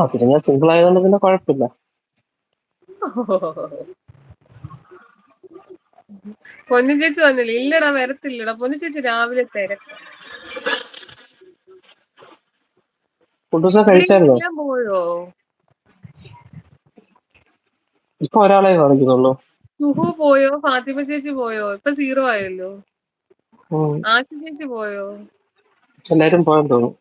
ആ പിന്നെ ഞാൻ സിംഗിൾ ആയതുകൊണ്ട് പിന്നെ കുഴപ്പമില്ല. പൊന്നു ചേച്ചി വന്നില്ല? ഇല്ലടാ വരത്തില്ലടാ. പൊന്നു ചേച്ചി രാവിലെ തിരക്ക. പോയോ? ഇപ്പൊ ഒരാളെ കാണിക്കുന്നുള്ളൂ. സുഹു പോയോ? ഫാത്തിമ ചേച്ചി പോയോ? ഇപ്പൊ സീറോ ആയല്ലോ. ആശു ചേച്ചി പോയോ? എല്ലാരും പോയെന്ന് തോന്നുന്നു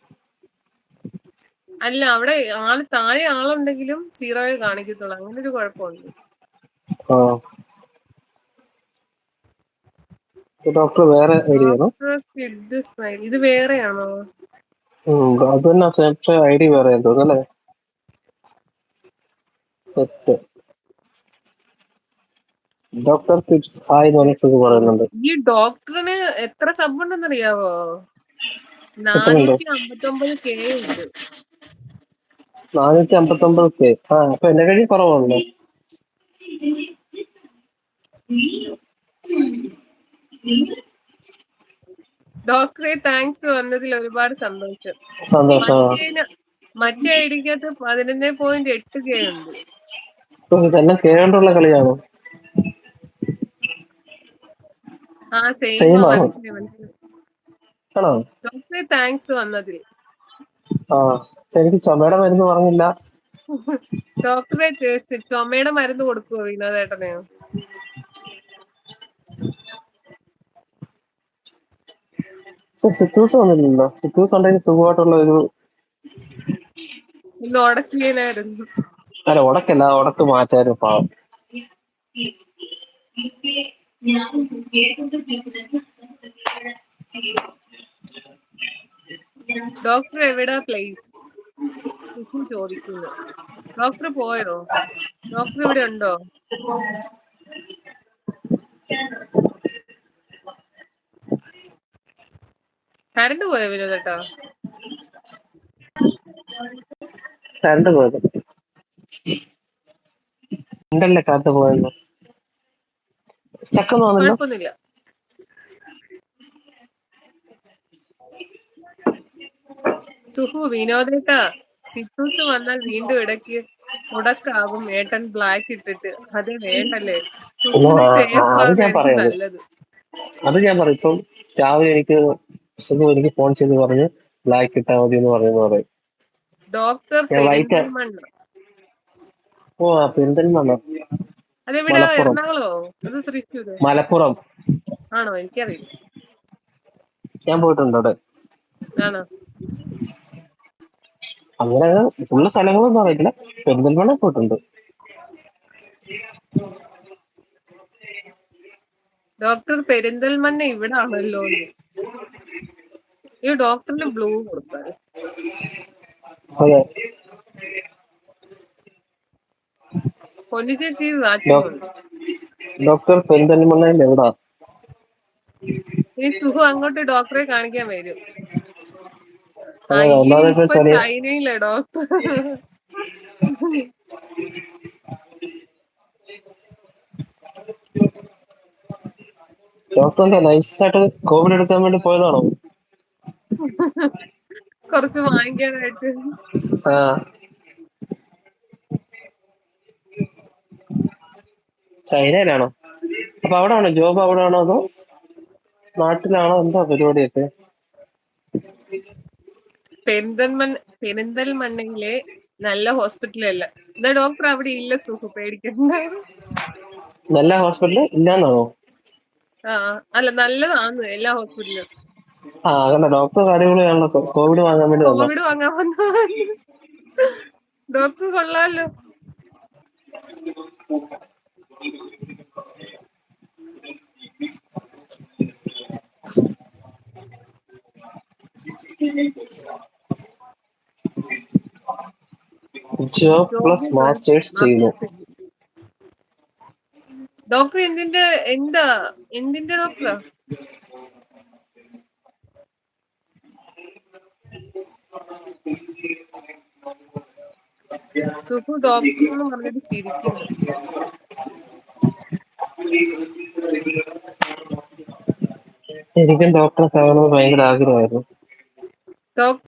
അല്ല അവിടെ ആൾ താഴെ ആളുണ്ടെങ്കിലും സീറോയെ കാണിക്കത്തുള്ളൂ. അങ്ങനെ ഒരു കുഴപ്പമുണ്ട് ഡോക്ടർ വേറെ ഇത് വേറെയാണോ? അത് തന്നെ പക്ഷേ ഐ ഡി വേറെ അല്ലേ? സെറ്റ്. ഡോക്ടർ കിഡ്സ് ഹായ് എന്ന് പറഞ്ഞിട്ട് പറയുന്നുണ്ട്. ഈ ഡോക്ടറിന് എത്ര സബ് ഉണ്ടെന്നറിയാവോ നാനൂറ്റി അമ്പത്തൊമ്പത് കെ ഉണ്ട്. നാനൂറ്റി അമ്പത്തൊമ്പത് കെ ആ അപ്പൊ എന്നെ കഴിഞ്ഞ് കുറവാണല്ലോ ഡോക്ടറെ താങ്ക്സ് വന്നതിൽ ഒരുപാട് സന്തോഷം. മറ്റേ ഐഡിക്കകത്ത് പതിനൊന്ന് പോയിന്റ് എട്ട് കെ ഉണ്ട്. ഇതെല്ലാം കേരണ്ടുള്ള കളിയാണോ? ആ സെയിം ആണോ? ഡോക്ടറെ താങ്ക്സ് വന്നതിൽ. എനിക്ക് ചുമയുടെ മരുന്ന് പറഞ്ഞില്ല. ഡോക്ടറെ ടേസ്റ്റ് ചുമയുടെ മരുന്ന് കൊടുക്കുവോ വിനോദേട്ടനെ? സിറ്റൂസ് വന്നില്ലല്ലോ. സിറ്റൂസ് ഉണ്ടെങ്കിൽ സുഖമായിട്ടുള്ള ഒരു അല്ല ഉടക്കല്ല ഉടക്ക് മാറ്റാനും പാവം. ഡോക്ടർ എവിടാ പ്ലേസ് സുഖു ചോദിക്കുന്നു. ഡോക്ടർ പോയോ? ഡോക്ടർ ഇവിടെ ഉണ്ടോ? കരണ്ട് പോയോ വിനോദേട്ടാ കരണ്ട് പോയത്. ഉണ്ടല്ലേ കറണ്ട് പോയല്ലോ സ്റ്റക്ക് തോന്നല്ലോ സുഹു വിനോദേട്ടാ സിറ്റൂസ് വന്നാൽ വീണ്ടും ഇടയ്ക്ക് മുടക്കാകും. ഏട്ടൻ ബ്ലാക്ക് ഇട്ടിട്ട്. അത് വേണ്ടല്ലേ. നല്ലത്. അത് ഞാൻ പറയും. ഇപ്പം രാവിലെ എനിക്ക് സുഖം എനിക്ക് ഫോൺ ചെയ്ത് പറഞ്ഞ് ബ്ലാക്ക് ഇട്ടാൽ മതി എന്ന് പറയുന്നത് പറയും. ഡോക്ടർ ഓ പെരിന്തൽമണ്ണ. മലപ്പുറം. ആണോ? എനിക്കറിയില്ല. ഞാൻ പോയിട്ടുണ്ട് അവിടെ. ആണോ? അങ്ങനെ ഉള്ള സ്ഥലങ്ങളൊന്നും അറിയില്ല പെരിന്തൽമണ്ണ പോയിട്ടുണ്ട്. ഡോക്ടർ പെരിന്തൽമണ്ണ ഇവിടെ ആണല്ലോ ഈ ഡോക്ടറിന് ബ്ലൂ കൊടുത്താൽ അതെ. പൊന്നു ചേച്ചി ഡോക്ടർ പെരിന്തൽമണ്ണയിൽ എവിടാ? ഈ സുഖം അങ്ങോട്ട് ഡോക്ടറെ കാണിക്കാൻ വരും അതെ, അയ്യോ ഒന്നാമത് ഇപ്പൊ ഇപ്പൊ ചെറിയ- ചൈനയിലെ ഡോക്ടർ ഡോക്ടർ എന്താ നൈസായിട്ട് കോവിഡ് എടുക്കാൻ വേണ്ടി പോയതാണോ? കുറച്ച് വാങ്ങിക്കാനായിട്ട്. ചൈനയിലാണോ? അപ്പൊ അവിടെ ആണോ ജോബ് അവിടെ ആണോ അതോ നാട്ടിലാണോ? എന്താ പരിപാടിയൊക്കെ? പെരിന്തൽമണ്ണ പെരിന്തൽമണ്ണയിലെ നല്ല ഹോസ്പിറ്റൽ ഹോസ്പിറ്റലല്ല എന്താ ഡോക്ടർ അവിടെ ഇല്ല സുഖ പേടിക്കണ്ട. നല്ല ഹോസ്പിറ്റൽ ഇല്ലാന്നാണോ? ആ അല്ല നല്ലതാന്ന് എല്ലാ ഹോസ്പിറ്റലും ആ അങ്ങനെ ഡോക്ടർ അടിപൊളിയാണല്ലോ കോവിഡ് വാങ്ങാൻ വേണ്ടി കോവിഡ് വാങ്ങാൻ വന്ന ഡോക്ടർ കൊള്ളാലോ. ജോബ് പ്ലസ് മാസ്റ്റേഴ്സ് ചെയ്യുന്നു ഡോക്ടർ എന്തിന്റെ എന്താ എന്തിന്റെ ഡോക്ടർ സുഖു ഡോക്ടർ എന്ന് പറഞ്ഞിട്ട് ചിരിക്കുന്നു. എനിക്കും ഡോക്ടറെ കാണുന്നത് ഭയങ്കര ആഗ്രഹമായിരുന്നു. ഡോക്ടർ